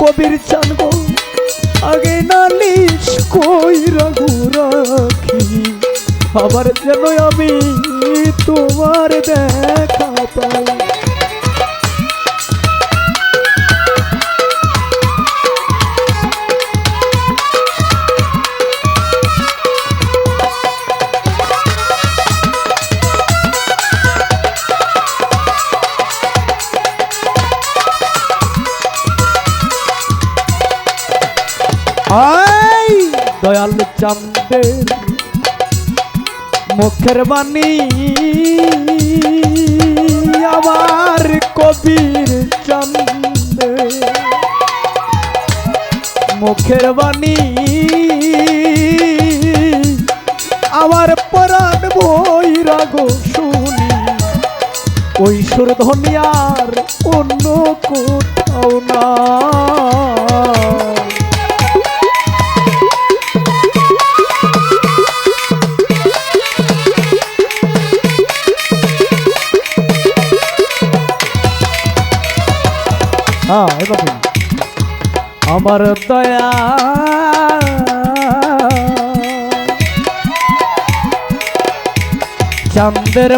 কবির চান গো। আগে নালিশ কই রাগু রাখি আবার যেন আমি তোমার দেখা পাই। দয়াল চান্দের মুখের বাণী। আমার কবির চান্দে মুখের বাণী। আমার পরাণ বৈরাগ শুনি। ওই সুর ধনিয়ার অন্য কোথাও না। হ্যাঁ। আমার দয়া চন্দের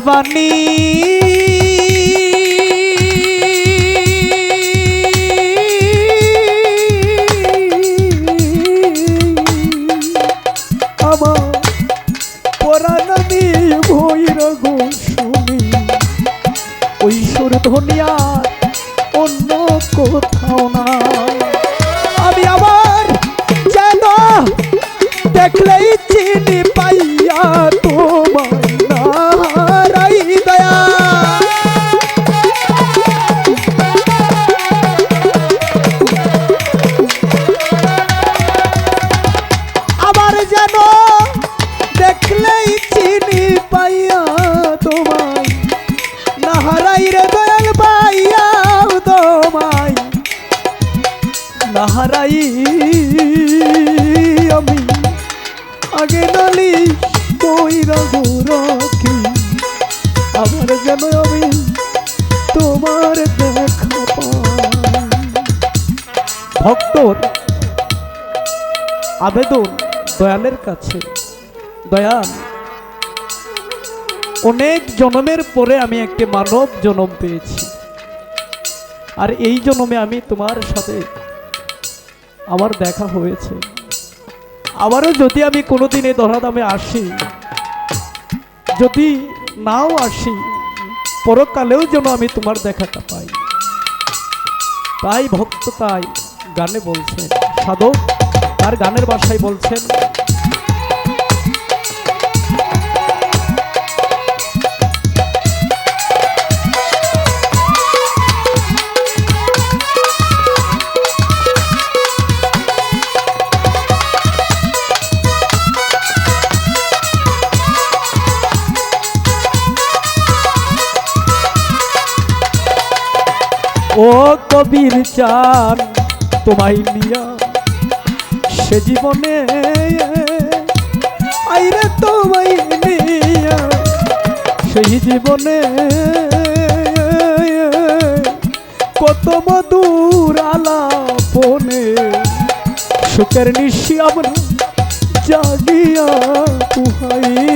আগে নালি কই রাখি আবার যেন আমি তোমার দেখা ভক্তর আবেদন দয়ালের কাছে। দয়াল, অনেক জন্মের পরে আমি একটি মানব জন্ম পেয়েছি। আর এই জন্মে আমি তোমার সাথে আমার দেখা হয়েছে। আবারও যদি আমি কোনোদিন এই ধরাধামে আসি, যদি নাও আসি, পরকালেও যেন আমি তোমার দেখাটা পাই। তাই ভক্ত তাই গানে বলছেন, সাধক তার গানের বাসায় বলছেন ও কবির চান তোমায় নিয়া সে জীবনে আইরে তোমায় নিয়া সেই জীবনে কত মধুর আলাপনে সুখের নিশি আমরা জাগিয়া পুহাই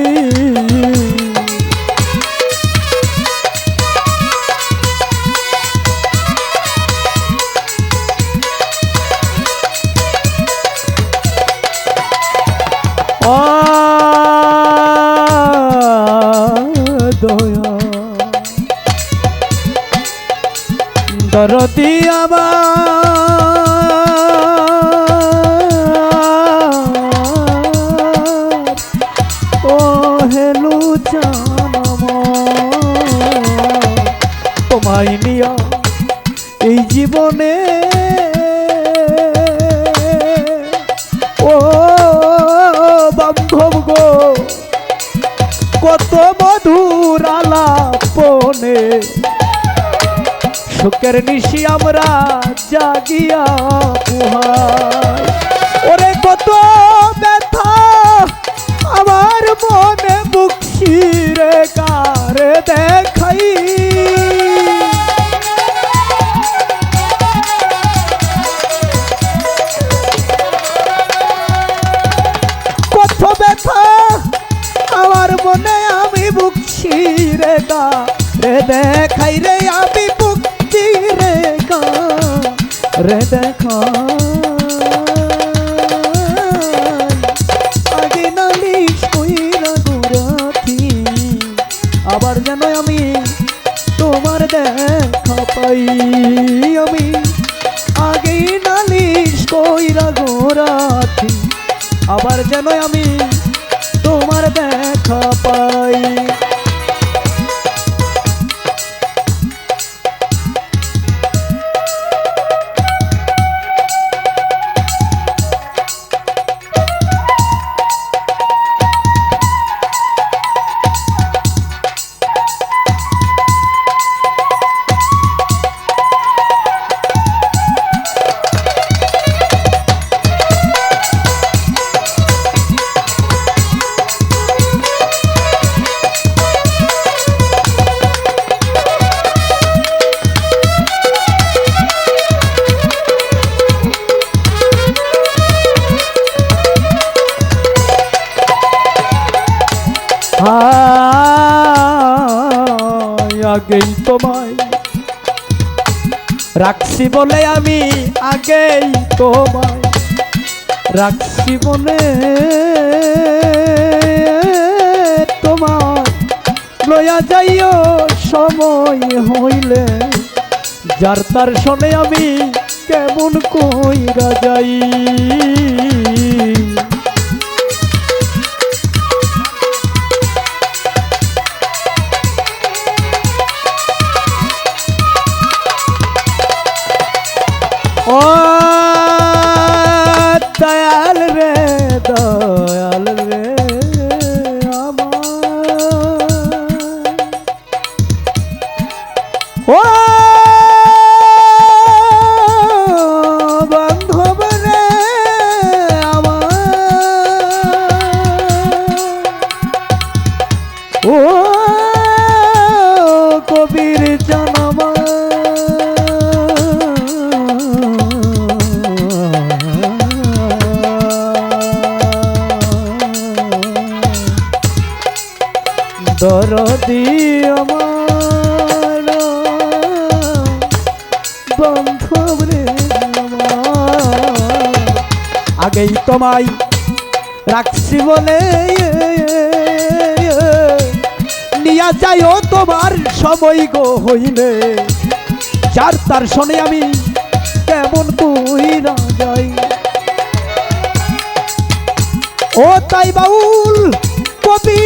দয়া সুখের নিশি আমরা জাগিয়া পুহাই ওরে কত ব্যথা আমার মনে দেখাই রে আমি মুক্তি রে গা রে দেখা আগে নালিশ কইরা গোরাথি আবার যেন আমি তোমার দেখা পাই আমি আগে নালিশ কইরা গোরাথি আবার যেন আমি আগেই তোমায় রাখছি বলে আমি আগেই তোমায় রাখছি বলে তোমার লয়া যাইও, সময় হইলে যার তার শোনে আমি কেমন কইরা যাই। দরদি আমার। বান্ধব রে আগেই তোমায় রাখছি বলে নিয়া যাইও তোমার সময় গো হইলে। যার তার শোনে আমি কেমন কইরা যাই। ও তাই বাউল কবি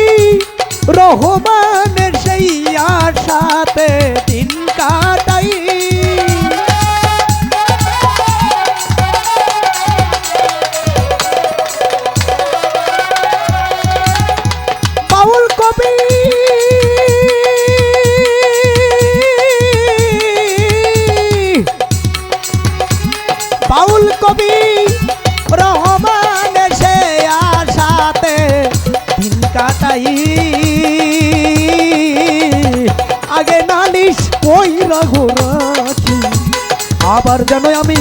রহমানের সেই আশাতে দিন কাটাই। বাউল কবি রাখি আবার যেন আমি